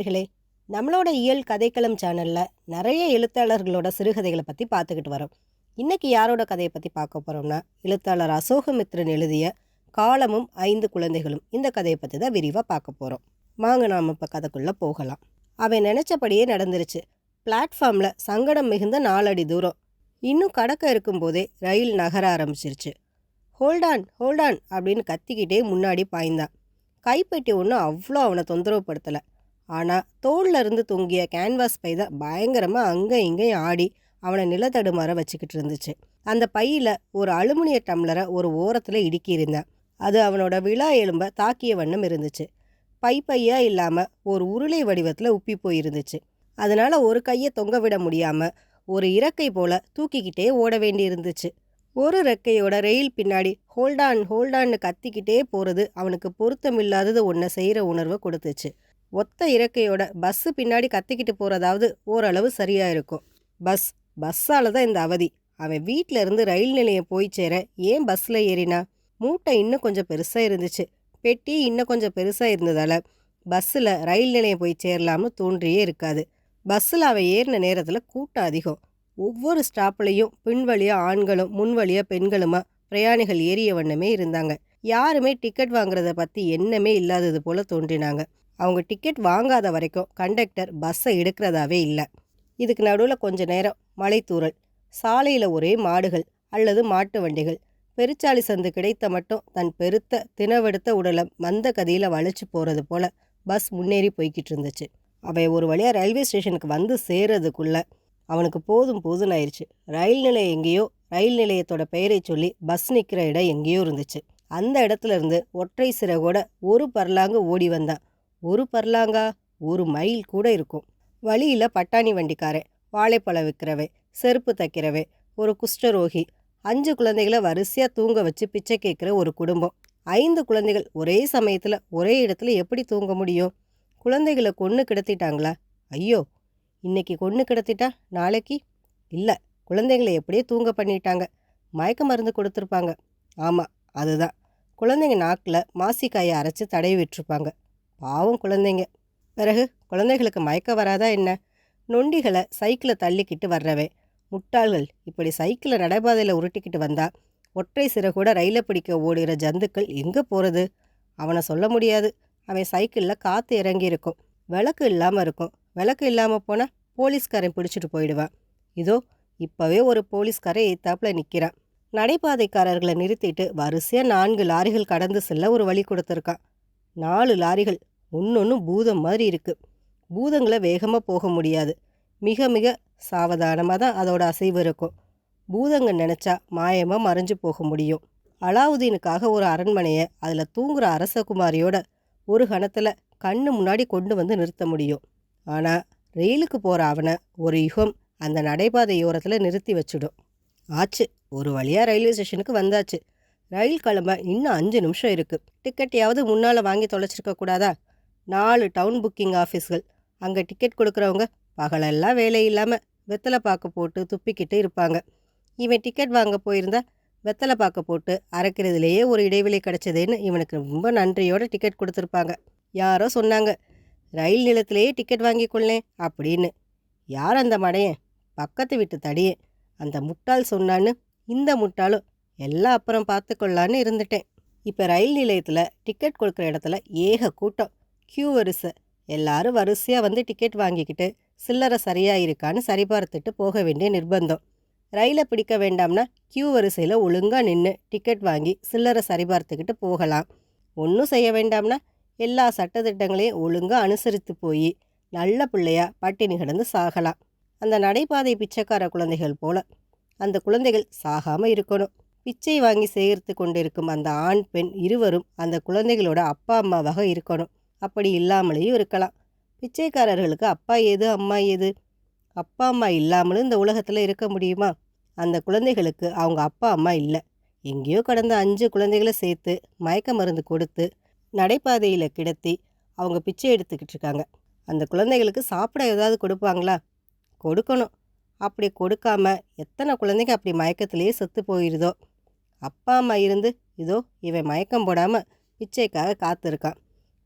நேயர்களே நம்மளோட இயல் கதைக்களம் சேனலில் நிறைய எழுத்தாளர்களோட சிறுகதைகளை பற்றி பார்த்துக்கிட்டு வரோம். இன்றைக்கி யாரோட கதையை பற்றி பார்க்க போகிறோம்னா எழுத்தாளர் அசோகமித்ரன் எழுதிய காலமும் ஐந்து குழந்தைகளும் இந்த கதையை பற்றி தான் விரிவாக பார்க்க போகிறோம் வாங்க நாம் இப்போ கதைக்குள்ளே போகலாம். அவன் நினச்சபடியே நடந்துருச்சு. பிளாட்ஃபார்மில் சங்கடம் மிகுந்த நாலடி தூரம். இன்னும் கடக்க இருக்கும்போதே ரயில் நகர ஆரம்பிச்சிருச்சு. ஹோல்டான் ஹோல்டான் அப்படின்னு கத்திக்கிட்டே முன்னாடி பாய்ந்தான். கைப்பெட்டி ஒன்றும் அவ்வளோ அவனை தொந்தரவுப்படுத்தலை. ஆனால் தோளில் இருந்து தொங்கிய கேன்வாஸ் பை தான் பயங்கரமாக அங்கே இங்கேயும் ஆடி அவனை நிலத்தடுமாற வச்சுக்கிட்டு இருந்துச்சு. அந்த பையில் ஒரு அலுமினிய டம்ளரை ஒரு ஓரத்தில் இடுக்கியிருந்தான் அது அவனோட விழா எலும்பை தாக்கிய வண்ணம் இருந்துச்சு. பை பையா இல்லாமல் ஒரு உருளை வடிவத்தில் உப்பி போயிருந்துச்சு. அதனால் ஒரு கையை தொங்க விட முடியாமல் ஒரு இறக்கை போல் தூக்கிக்கிட்டே ஓட வேண்டியிருந்துச்சு ஒரு ரெக்கையோட ரெயில் பின்னாடி ஹோல்டான் ஹோல்டான்னு கத்திக்கிட்டே போகிறது அவனுக்கு பொருத்தமில்லாதது ஒன்றை செய்கிற உணர்வை கொடுத்துச்சு. ஒத்த இறக்கையோட பஸ்ஸு பின்னாடி கத்திக்கிட்டு போகிறதாவது ஓரளவு சரியாக இருக்கும். பஸ் பஸ்ஸால் தான் இந்த அவதி. அவன் வீட்டில் இருந்து ரயில் நிலையம் போய் சேர ஏன் பஸ்ஸில் ஏறினா? மூட்டை இன்னும் கொஞ்சம் பெருசாக இருந்துச்சு. பெட்டி இன்னும் கொஞ்சம் பெருசாக இருந்ததால் பஸ்ஸில் ரயில் நிலையம் போய் சேரலாம்னு தோன்றியே இருக்காது. பஸ்ஸில் அவன் ஏறின நேரத்தில் கூட்டம் அதிகம். ஒவ்வொரு ஸ்டாப்லேயும் பின்வழியாக ஆண்களும் முன்வழியாக பெண்களுமா பிரயாணிகள் ஏறிய வண்ணமே இருந்தாங்க. யாருமே டிக்கெட் வாங்குறத பற்றி எண்ணமே இல்லாதது போல தோன்றினாங்க. அவங்க டிக்கெட் வாங்காத வரைக்கும் கண்டக்டர் பஸ்ஸை எடுக்கிறதாவே இல்லை. இதுக்கு நடுவில் கொஞ்ச நேரம் மலைத்தூரல் சாலையில் ஒரே மாடுகள் அல்லது மாட்டு வண்டிகள். பெருச்சாளி சந்து கிடைத்த மட்டும் தன் பெருத்த தினவெடுத்த உடலை மந்த கதியில் வளைச்சு போகிறது போல பஸ் முன்னேறி போய்கிட்டு இருந்துச்சு. அவை ஒரு வழியாக ரயில்வே ஸ்டேஷனுக்கு வந்து சேர்றதுக்குள்ளே அவனுக்கு போதும் போதும் ஆயிடுச்சு ரயில் நிலையம் எங்கேயோ ரயில் நிலையத்தோட பெயரை சொல்லி பஸ் நிற்கிற இடம் எங்கேயோ இருந்துச்சு. அந்த இடத்துல இருந்து ஒற்றை சிறகோட ஒரு பர்லாங்கு ஓடி வந்தான். ஒரு பர்லாங்கா ஒரு மைல் கூட இருக்கும். வழியில் பட்டாணி வண்டிக்காரன் வாழைப்பழம் விற்கிறவன் செருப்பு தைக்கிறவன் ஒரு குஷ்டரோகி அஞ்சு குழந்தைகளை வரிசையாக தூங்க வச்சு பிச்சை கேட்குற ஒரு குடும்பம். ஐந்து குழந்தைகள் ஒரே சமயத்தில் ஒரே இடத்துல எப்படி தூங்க முடியும்? குழந்தைகளை கொன்று கிடத்திட்டாங்களா? ஐயோ! இன்னைக்கு கொன்று கிடத்திட்டா நாளைக்கு? இல்லை குழந்தைங்களை எப்படியே தூங்க பண்ணிட்டாங்க. மயக்க மருந்து கொடுத்துருப்பாங்க. ஆமாம் அதுதான். குழந்தைங்க நாக்கில் மாசிக்காயை அரைச்சி தடவி விட்டுருப்பாங்க. பாவம் குழந்தைங்க. பிறகு குழந்தைகளுக்கு மயக்க வராதா என்ன? நொண்டிகளை சைக்கிளை தள்ளிக்கிட்டு வர்றவன் முட்டாள்கள் இப்படி சைக்கிளை நடைபாதையில் உருட்டிக்கிட்டு வந்தா ஒற்றை சிறை கூட ரயிலை பிடிக்க ஓடுகிற ஜந்துக்கள் எங்கே போகிறது அவனை சொல்ல முடியாது. அவன் சைக்கிளில் காற்று இறங்கி இருக்கும் விளக்கு இல்லாமல் இருக்கும். விளக்கு இல்லாமல் போனால் போலீஸ்காரன் பிடிச்சிட்டு போயிடுவான். இதோ இப்போவே ஒரு போலீஸ்காரன் ஏத்தாப்பில் நிற்கிறான் நடைபாதைக்காரர்களை நிறுத்திட்டு வரிசையாக நான்கு லாரிகள் கடந்து செல்ல ஒரு வழி கொடுத்துருக்கான். நாலு லாரிகள் ஒன்னொன்று பூதம் மாதிரி இருக்குது பூதங்களை வேகமாக போக முடியாது. மிக மிக சாவதானமாக தான் அதோட அசைவு இருக்கும். பூதங்க நினச்சா மாயமாக மறைஞ்சு போக முடியும். அலாவுதீனுக்காக ஒரு அரண்மனையை அதில் தூங்குற அரசகுமாரியோட ஒரு கணத்தில் கண்ணு முன்னாடி கொண்டு வந்து நிறுத்த முடியும். ஆனால் ரயிலுக்கு போகிற அவனை ஒரு யுகம் அந்த நடைபாதையோரத்தில் நிறுத்தி வச்சிடும். ஆச்சு ஒரு வழியாக ரயில்வே ஸ்டேஷனுக்கு வந்தாச்சு. ரயில் கிளம்ப இன்னும் அஞ்சு நிமிஷம் இருக்குது டிக்கெட்டையாவது முன்னால் வாங்கி தொலைச்சிருக்க கூடாதா? நாலு டவுன் புக்கிங் ஆஃபீஸ்கள். அங்கே டிக்கெட் கொடுக்குறவங்க பகலெல்லாம் வேலை இல்லாமல் வெத்தலை பாக்கு போட்டு துப்பிக்கிட்டு இருப்பாங்க. இவன் டிக்கெட் வாங்க போயிருந்தா வெத்தலை பாக்கு போட்டு அரைக்கிறதுலேயே ஒரு இடைவெளி கிடச்சதேன்னு இவனுக்கு ரொம்ப நன்றியோட டிக்கெட் கொடுத்துருப்பாங்க. யாரோ சொன்னாங்க ரயில் நிலையத்திலேயே டிக்கெட் வாங்கி கொள்ளேன் அப்படின்னு. யார் அந்த மடையன்? பக்கத்து வீட்டு தடியேன். அந்த முட்டாள் சொன்னான்னு? இந்த முட்டாளும் எல்லாம் அப்புறம் பார்த்துக்கொள்ளான்னு இருந்துட்டேன். இப்போ ரயில் நிலையத்தில் டிக்கெட் கொடுக்குற இடத்துல ஏக கூட்டம். க்யூ வரிசை. எல்லாரும் வரிசையாக வந்து டிக்கெட் வாங்கிக்கிட்டு சில்லறை சரியாக இருக்கான்னு சரிபார்த்துட்டு போக வேண்டிய நிர்பந்தம். ரயிலை பிடிக்க வேண்டாம்னா க்யூ வரிசையில் ஒழுங்காக நின்று டிக்கெட் வாங்கி சில்லறை சரிபார்த்துக்கிட்டு போகலாம். ஒன்றும் செய்ய வேண்டாம்னா எல்லா சட்டத்திட்டங்களையும் ஒழுங்காக அனுசரித்து போய் நல்ல பிள்ளையா பட்டினி கிடந்து சாகலாம். அந்த நடைபாதை பிச்சைக்கார குழந்தைகள் போல அந்த குழந்தைகள் சாகாமல் இருக்கணும். பிச்சை வாங்கி சேகரித்து கொண்டிருக்கும் அந்த ஆண் பெண் இருவரும் அந்த குழந்தைகளோட அப்பா அம்மாவாக இருக்கணும். அப்படி இல்லாமலேயும் இருக்கலாம். பிச்சைக்காரர்களுக்கு அப்பா ஏது அம்மா ஏது? அப்பா அம்மா இல்லாமலும் இந்த உலகத்தில் இருக்க முடியுமா? அந்த குழந்தைகளுக்கு அவங்க அப்பா அம்மா இல்லை. எங்கேயோ கடந்த அஞ்சு குழந்தைகளை சேர்த்து மயக்க மருந்து கொடுத்து நடைபாதையில் கிடத்தி அவங்க பிச்சை எடுத்துக்கிட்டு இருக்காங்க. அந்த குழந்தைகளுக்கு சாப்பிட ஏதாவது கொடுப்பாங்களா? கொடுக்கணும். அப்படி கொடுக்காம எத்தனை குழந்தைங்க அப்படி மயக்கத்திலேயே செத்து போயிருதோ? அப்பா அம்மா இருந்து இதோ இவன் மயக்கம் போடாமல் பிச்சைக்காக காத்திருக்கான்.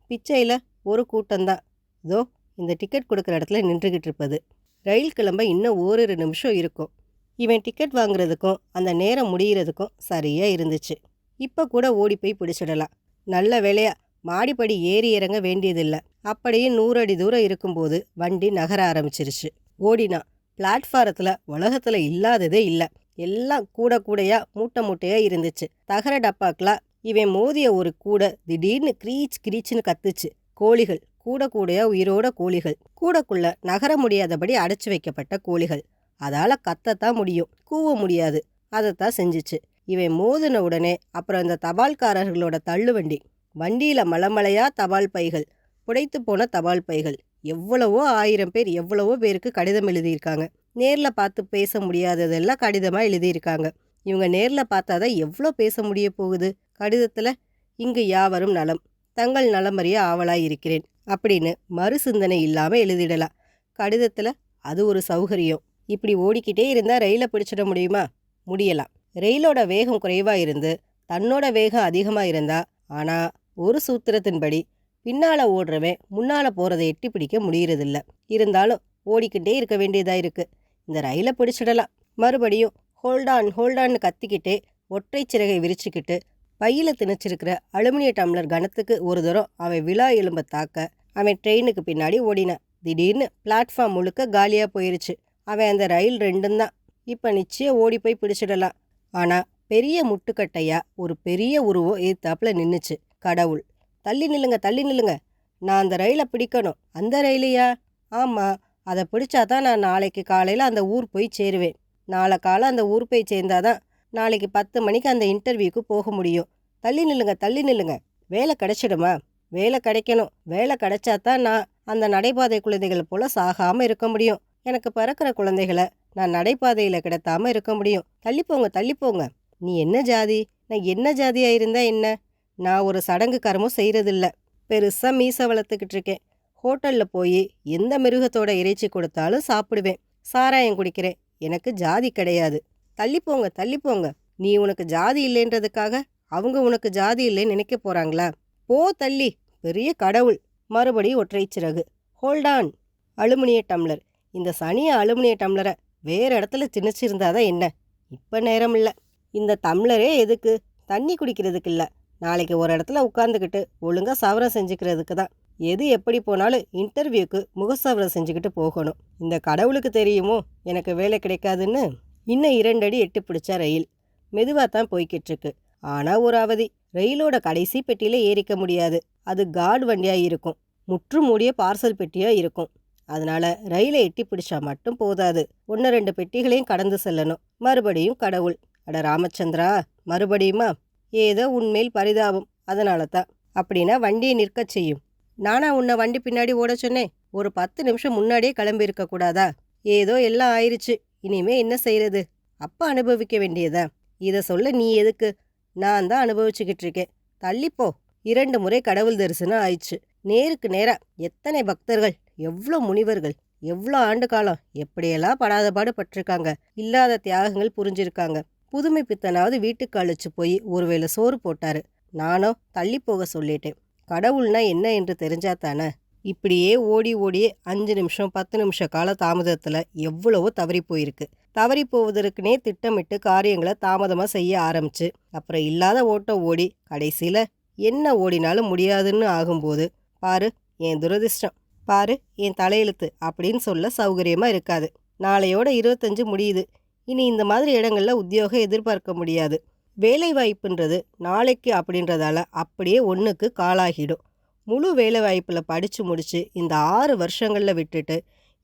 பிச்சையில் ஒரு கூட்டம்தான். இதோ இந்த டிக்கெட் கொடுக்குற இடத்துல நின்றுக்கிட்டு இருப்பது. ரயில் கிளம்ப இன்னும் ஓரிரு நிமிஷம் இருக்கும். இவன் டிக்கெட் வாங்குறதுக்கும் அந்த நேரம் முடிகிறதுக்கும் சரியாக இருந்துச்சு. இப்போ கூட ஓடி போய் பிடிச்சிடலாம். நல்ல வேலையா மாடிப்படி ஏறி இறங்க வேண்டியதில்லை. அப்படியே நூறு அடி தூரம் இருக்கும்போது வண்டி நகர ஆரம்பிச்சிருச்சு. ஓடினா பிளாட்ஃபாரத்தில் உலகத்தில் இல்லாததே இல்லை. எல்லாம் கூட கூடையாக மூட்டை மூட்டையாக இருந்துச்சு. தகர டப்பாக்கெலாம் இவன் மோதிய ஒரு கூடை திடீர்னு கிரீச் கிரீச்னு கத்துச்சு. கோழிகள் கூட கூடைய உயிரோட கோழிகள். கூடக்குள்ள நகர முடியாதபடி அடைச்சு வைக்கப்பட்ட கோழிகள். அதால கத்தத்தான் முடியும். கூவ முடியாது. அதைத்தான் செஞ்சுச்சு. இவன் மோதின உடனே அப்புறம் இந்த தபால்காரர்களோட தள்ளுவண்டி. வண்டியில மலமலையா தபால் பைகள். புடைத்து போன தபால் பைகள். எவ்வளவோ ஆயிரம் பேர் எவ்வளவோ பேருக்கு கடிதம் எழுதியிருக்காங்க. நேரில் பார்த்து பேச முடியாததெல்லாம் கடிதமாக எழுதியிருக்காங்க. இவங்க நேரில் பார்த்தாதான் எவ்வளோ பேச முடிய போகுது? கடிதத்தில் இங்கு யாவரும் நலம் தங்கள் நலமறிய ஆவலாயிருக்கிறேன் அப்படின்னு மறு சிந்தனை இல்லாமல் எழுதிடலாம். கடிதத்தில் அது ஒரு சௌகரியம் இப்படி ஓடிக்கிட்டே இருந்தால் ரயிலை பிடிச்சிட முடியுமா? முடியலாம். ரயிலோட வேகம் குறைவாக இருந்து தன்னோட வேகம் அதிகமாக இருந்தா ஆனால் ஒரு சூத்திரத்தின்படி பின்னால் ஓடுறவன் முன்னால் போகிறதை எட்டி பிடிக்க முடியறதில்ல. இருந்தாலும் ஓடிக்கிட்டே இருக்க வேண்டியதாக இருக்குது இந்த ரயிலை பிடிச்சிடலாம். மறுபடியும் ஹோல்டான் ஹோல்டான்னு கத்திக்கிட்டே ஒற்றை சிறகை விரிச்சுக்கிட்டு கையில் திணிச்சிருக்கிற அலுமினிய டம்ளர் கணத்துக்கு ஒரு தூரம் அவன் விழா எலும்ப தாக்க அவன் ட்ரெயினுக்கு பின்னாடி ஓடினான். திடீர்னு பிளாட்ஃபார்ம் முழுக்க காலியாக போயிருச்சு. அவன் அந்த ரயில் ரெண்டும் தான். இப்போ நிச்சயம் ஓடி போய் பிடிச்சிடலாம். ஆனால் பெரிய முட்டுக்கட்டையா ஒரு பெரிய உருவம் எதிர்த்தாப்புல நின்றுச்சு கடவுள். தள்ளி நில்லுங்க தள்ளி நில்லுங்க. நான் அந்த ரயிலை பிடிக்கணும். அந்த ரயிலையா? ஆமாம் அதை பிடிச்சா தான் நான் நாளைக்கு காலையில் அந்த ஊர் போய் சேருவேன். நாளை காலை அந்த ஊர் போய் சேர்ந்தாதான் நாளைக்கு பத்து மணிக்கு அந்த இன்டர்வியூக்கு போக முடியும். தள்ளி நில்லுங்க தள்ளி நில்லுங்க. வேலை கிடைச்சிடுமா? வேலை கிடைக்கணும். வேலை கிடைச்சா தான் நான் அந்த நடைபாதை குழந்தைகள் போல சாகாமல் இருக்க முடியும். எனக்கு பிறக்கிற குழந்தைகளை நான் நடைபாதையில் கிடத்தாம இருக்க முடியும். தள்ளிப்போங்க தள்ளிப்போங்க. நீ என்ன ஜாதி? நான் என்ன ஜாதியாக இருந்தால் என்ன? நான் ஒரு சடங்கு கரமும் செய்கிறதில்ல பெருசாக மீசை வளர்த்துக்கிட்டு இருக்கேன். ஹோட்டலில் போய் எந்த மிருகத்தோட இறைச்சி கொடுத்தாலும் சாப்பிடுவேன். சாராயம் குடிக்கிறேன். எனக்கு ஜாதி கிடையாது. தள்ளிப்போங்க தள்ளிப்போங்க. நீ உனக்கு ஜாதி இல்லைன்றதுக்காக அவங்க உனக்கு ஜாதி இல்லை நினைக்க போறாங்களா? போ தள்ளி பெரிய கடவுள். மறுபடியும் ஒற்றை சிறகு. ஹோல்டான் அலுமினிய டம்ளர். இந்த சனிய அலுமினிய டம்ளரை வேற இடத்துல திணிச்சிருந்தாதான் என்ன? இப்போ நேரம் இல்லை இந்த டம்ளரே எதுக்கு? தண்ணி குடிக்கிறதுக்கு இல்லை. நாளைக்கு ஒரு இடத்துல உட்காந்துக்கிட்டு ஒழுங்காக சவரம் செஞ்சுக்கிறதுக்கு தான். எது எப்படி போனாலும் இன்டர்வியூக்கு முகசவரம் செஞ்சுக்கிட்டு போகணும். இந்த கடவுளுக்கு தெரியுமோ? எனக்கு வேலை கிடைக்காதுன்னு? இன்னும் இரண்டடி எட்டு பிடிச்ச ரயில். மெதுவாக தான் போய்கிட்டு இருக்கு. ஆனால் ஒரு அவதி. ரயிலோட கடைசி பெட்டியில ஏறிக்க முடியாது. அது கார்டு வண்டியாக இருக்கும். முற்று மூடிய பார்சல் பெட்டியாக இருக்கும். அதனால ரயிலை எட்டி பிடிச்சா மட்டும் போதாது. ஒன்று ரெண்டு பெட்டிகளையும் கடந்து செல்லணும். மறுபடியும் கடவுள். அட ராமச்சந்திரா மறுபடியுமா? ஏதோ உண்மையில் பரிதாபம். அதனால தான் அப்படின்னா வண்டியை நிற்கச் செய்யும். நானா உன்னை வண்டி பின்னாடி ஓட சொன்னேன். ஒரு பத்து நிமிஷம் முன்னாடியே கிளம்பி கூடாதா? ஏதோ எல்லாம் ஆயிருச்சு. இனிமே என்ன செய்யறது அப்பா அனுபவிக்க வேண்டியதா இதை சொல்ல நீ எதுக்கு? நான் தான் அனுபவிச்சுக்கிட்டு இருக்கேன் தள்ளிப்போ. இரண்டு முறை கடவுள் தரிசனம் ஆயிடுச்சு. நேருக்கு நேராக எத்தனை பக்தர்கள் எவ்வளோ முனிவர்கள் எவ்வளோ ஆண்டு காலம் எப்படியெல்லாம் படாத பாடு பட்டிருக்காங்க இல்லாத தியாகங்கள் புரிஞ்சிருக்காங்க. புதுமை பித்தனாவது வீட்டுக்கு அழைச்சி போய் ஒருவேளை சோறு போட்டாரு. நானும் தள்ளி போக சொல்லிட்டேன். கடவுள்னா என்ன என்று தெரிஞ்சா தானே? இப்படியே ஓடி ஓடியே அஞ்சு நிமிஷம் பத்து நிமிஷ கால தாமதத்தில் எவ்வளவோ தவறி போயிருக்கு. தவறி போவதற்குனே திட்டமிட்டு காரியங்களை தாமதமாக செய்ய ஆரம்பிச்சு. அப்புறம் இல்லாத ஓட்டம் ஓடி கடைசியில் என்ன ஓடினாலும் முடியாதுன்னு ஆகும்போது பாரு என் துரதிர்ஷ்டம். பாரு என் தலையெழுத்து. அப்படின்னு சொல்ல சௌகரியமாக இருக்காது. நாளையோட இருபத்தஞ்சு முடியுது. இனி இந்த மாதிரி இடங்களில் உத்தியோகம் எதிர்பார்க்க முடியாது. வேலை வாய்ப்புன்றது நாளைக்கு அப்படின்றதால அப்படியே ஒன்றுக்கு காலாகிடும். முழு வேலை வாய்ப்பில் படித்து முடித்து இந்த ஆறு வருஷங்களில் விட்டுட்டு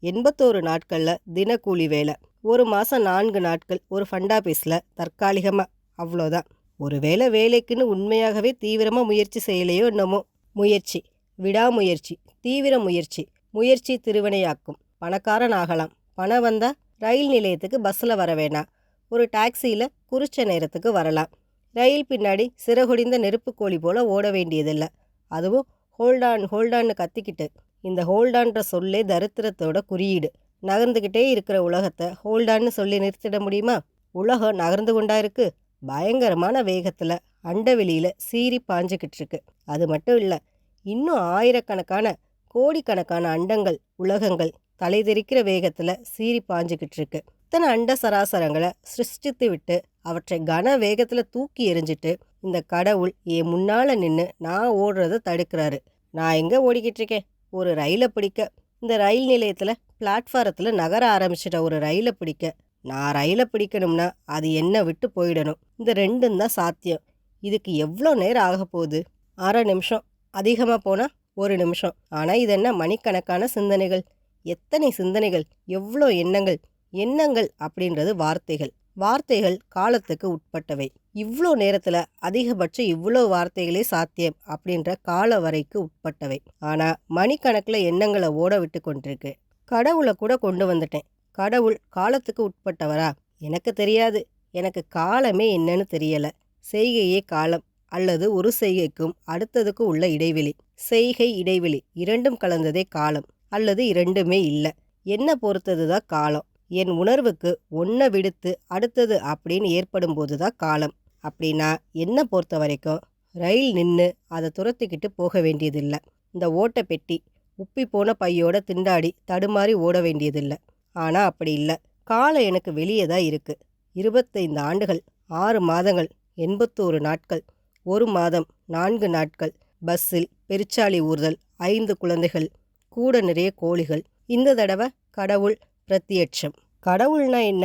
எண்பத்தோரு நாட்களில் தினக்கூலி வேலை. ஒரு மாதம் நான்கு நாட்கள் ஒரு ஃபண்டாபீஸில் தற்காலிகமாக அவ்வளோதான். ஒரு வேளை வேலைக்குன்னு உண்மையாகவே தீவிரமாக முயற்சி செய்யலையோ என்னமோ. முயற்சி விடாமுயற்சி தீவிர முயற்சி முயற்சி திருவினையாக்கும். பணக்காரன் ஆகலாம். பணம் வந்தால் ரயில் நிலையத்துக்கு பஸ்ஸில் வர வேணாம். ஒரு டாக்ஸியில் குறிச்ச நேரத்துக்கு வரலாம். ரயில் பின்னாடி சிறகுடிந்த நெருப்பு கோழி ஓட வேண்டியதில்லை. அதுவும் ஹோல்டான் ஹோல்டான்னு கத்திக்கிட்டு. இந்த ஹோல்டான்ற சொல்லே தரித்திரத்தோட குறியீடு. நகர்ந்துக்கிட்டே இருக்கிற உலகத்தை ஹோல்டான்னு சொல்லி நிறுத்திட முடியுமா? உலகம் நகர்ந்து கொண்டா இருக்கு. பயங்கரமான வேகத்தில் அண்டவெளியில் சீறி பாஞ்சுக்கிட்டு இருக்கு. அது மட்டும் இல்லை இன்னும் ஆயிரக்கணக்கான கோடிக்கணக்கான அண்டங்கள் உலகங்கள் தலைதெறிக்கிற வேகத்தில் சீறி பாஞ்சுக்கிட்டு இருக்கு. இத்தனை அண்ட சராசரங்களை சிருஷ்டித்து விட்டு அவற்றை கன வேகத்தில் தூக்கி எறிஞ்சிட்டு இந்த கடவுள் என் முன்னால் நின்று நான் ஓடுறத தடுக்கிறாரு. நான் எங்கே ஓடிக்கிட்டு இருக்கேன்? ஒரு ரயிலை பிடிக்க. இந்த ரயில் நிலையத்தில் பிளாட்ஃபாரத்தில் நகர ஆரம்பிச்சிட்ட ஒரு ரயிலை பிடிக்க. நான் ரயிலை பிடிக்கணும்னா அது என்னை விட்டு போயிடணும். இந்த ரெண்டும் தான் சாத்தியம். இதுக்கு எவ்வளோ நேரம் ஆக போகுது? அரை நிமிஷம். அதிகமாக போனால் ஒரு நிமிஷம். ஆனால் இது என்ன மணிக்கணக்கான சிந்தனைகள்? எத்தனை சிந்தனைகள்? எவ்வளோ எண்ணங்கள்? எண்ணங்கள் அப்படின்றது வார்த்தைகள். வார்த்தைகள் காலத்துக்கு உட்பட்டவை. இவ்வளோ நேரத்தில் அதிகபட்சம் இவ்வளோ வார்த்தைகளே சாத்தியம் அப்படின்ற கால வரைக்கு உட்பட்டவை. ஆனால் மணிக்கணக்கில் எண்ணங்களை ஓட விட்டு கொண்டிருக்கு. கடவுளை கூட கொண்டு வந்துட்டேன். கடவுள் காலத்துக்கு உட்பட்டவரா? எனக்கு தெரியாது. எனக்கு காலமே என்னன்னு தெரியலை. செய்கையே காலம் அல்லது ஒரு செய்கைக்கும் அடுத்ததுக்கும் உள்ள இடைவெளி. செய்கை இடைவெளி இரண்டும் கலந்ததே காலம் அல்லது இரண்டுமே இல்லை. என்ன பொறுத்தது தான் காலம்? என் உணர்வுக்கு ஒன்றை விடுத்து அடுத்தது அப்படின்னு ஏற்படும் போது தான் காலம். அப்படின்னா என்னை பொறுத்த வரைக்கும் ரயில் நின்று அதை துரத்திக்கிட்டு போக வேண்டியதில்லை. இந்த ஓட்ட பெட்டி உப்பி போன பையோட திண்டாடி தடுமாறி ஓட வேண்டியதில்லை. ஆனால் அப்படி இல்லை. காலம் எனக்கு வெளியே தான் இருக்குது இருபத்தைந்து ஆண்டுகள் ஆறு மாதங்கள் எண்பத்தோரு நாட்கள் ஒரு மாதம் நான்கு நாட்கள் பஸ்ஸில் பெருச்சாளி ஊர்தல் ஐந்து குழந்தைகள் கூட நிறைய கோழிகள். இந்த தடவை கடவுள் பிரத்யட்சம். கடவுள்னா என்ன?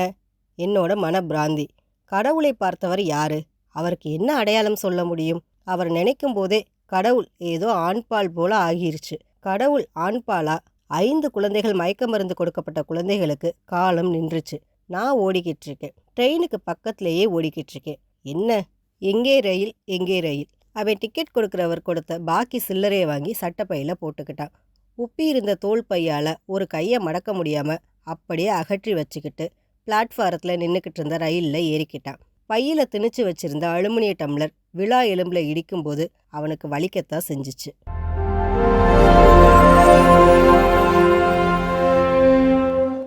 என்னோட மனப்பிராந்தி. கடவுளை பார்த்தவர் யாரு? அவருக்கு என்ன அடையாளம் சொல்ல முடியும்? அவர் நினைக்கும் போதே கடவுள் ஏதோ ஆண்பால் போல ஆகிருச்சு. கடவுள் ஆண்பாலா? ஐந்து குழந்தைகள் மயக்க மருந்து கொடுக்கப்பட்ட குழந்தைகளுக்கு காலம் நின்றுச்சு. நான் ஓடிக்கிட்டு இருக்கேன். ட்ரெயினுக்கு பக்கத்திலேயே ஓடிக்கிட்டு இருக்கேன். என்ன? எங்கே ரயில்? எங்கே ரயில்? அவன் டிக்கெட் கொடுக்குறவர் கொடுத்த பாக்கி சில்லறையை வாங்கி சட்டப்பையில் போட்டுக்கிட்டான். உப்பி இருந்த தோல் பையால் ஒரு கையை மடக்க முடியாமல் அப்படியே அகற்றி வச்சுக்கிட்டு பிளாட்ஃபாரத்தில் நின்றுக்கிட்டு இருந்த ரயிலில் ஏறிக்கிட்டான். பையில் திணிச்சு வச்சிருந்த அலுமினிய டம்ளர் விழா எலும்பில் இடிக்கும்போது அவனுக்கு வலிக்கத்தான் செஞ்சுச்சு.